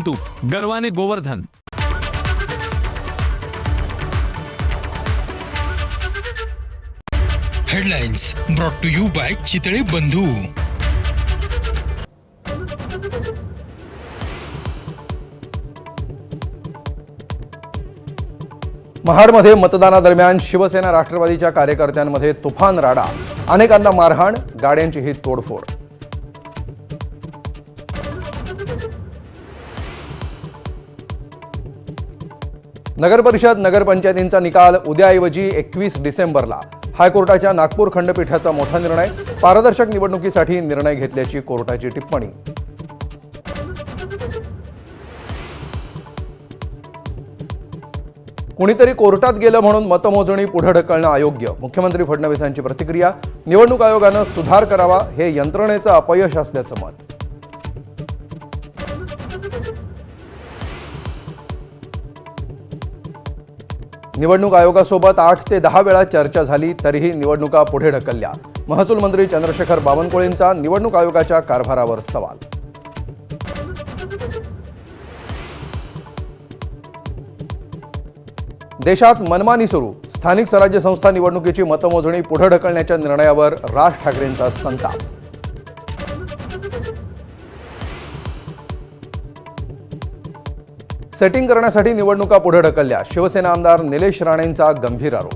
तू गर्वाने Govardhan. Headlines brought to you by Chitale Bandhu महाडमध्ये मतदानादरम्यान शिवसेना राष्ट्रवादीच्या कार्यकर्त्यांमध्ये तुफान राडा. अनेकांना मारहाण गाड्यांची ही तोडफोड. नगरपरिषद नगरपंचायतींचा निकाल उद्याऐवजी एकवीस डिसेंबरला. हायकोर्टाच्या नागपूर खंडपीठाचा मोठा निर्णय पारदर्शक निवडणुकीसाठी निर्णय घेतल्याची कोर्टाची टिप्पणी. कुणीतरी कोर्टात गेलं म्हणून मतमोजणी पुढे ढकलणं अयोग्य. मुख्यमंत्री फडणवीसांची प्रतिक्रिया निवडणूक आयोगानं सुधार करावा हे यंत्रणेचं अपयश असल्याचं मत. निवडणूक आयोगासोबत आठ ते दहा वेळा चर्चा झाली तरीही निवडणुका पुढे ढकलल्या. महसूल मंत्री चंद्रशेखर बावनकुळेंचा निवडणूक आयोगाच्या कारभारावर सवाल. देशात मनमानी सुरू. स्थानिक स्वराज्य संस्था निवडणुकीची मतमोजणी पुढे ढकलण्याच्या निर्णयावर राज ठाकरेंचा संताप. सेटिंग करण्यासाठी निवडणुका पुढे ढकलल्या. शिवसेना आमदार निलेश राणेंचा गंभीर आरोप.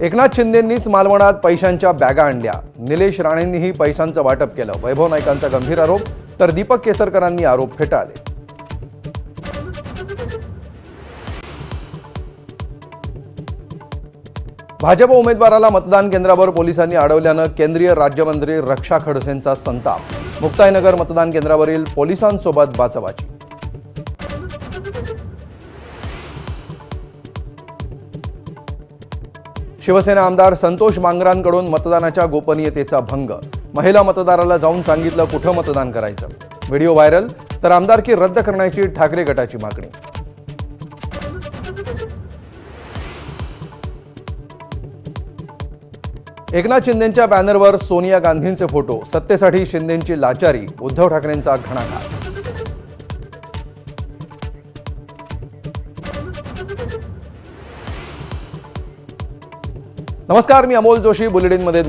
एकनाथ शिंदेंनीच मालवणात पैशांच्या बॅगा आणल्या. निलेश राणेंनीही पैशांचं वाटप केलं. वैभव नाईकांचा गंभीर आरोप तर दीपक केसरकरांनी आरोप फेटाळले. भाजप उमेदवाराला मतदान केंद्रावर पोलिसांनी अडवल्यानं केंद्रीय राज्यमंत्री रक्षा खडसेंचा संताप. मुक्ताईनगर मतदान केंद्रावरील पोलिसांसोबत बाचाबाची शिवसेना आमदार संतोष मांगरांकडून मतदानाच्या गोपनीयतेचा भंग. महिला मतदाराला जाऊन सांगितलं कुठं मतदान करायचं. व्हिडिओ व्हायरल तर आमदारकी रद्द करण्याची ठाकरे गटाची मागणी. एकनाथ शिंदेंच्या बॅनरवर सोनिया गांधींचे फोटो सत्तेसाठी शिंदेंची लाचारी उद्धव ठाकरेंचा घणाघात नमस्कार मी अमोल जोशी बुलेटिनमध्ये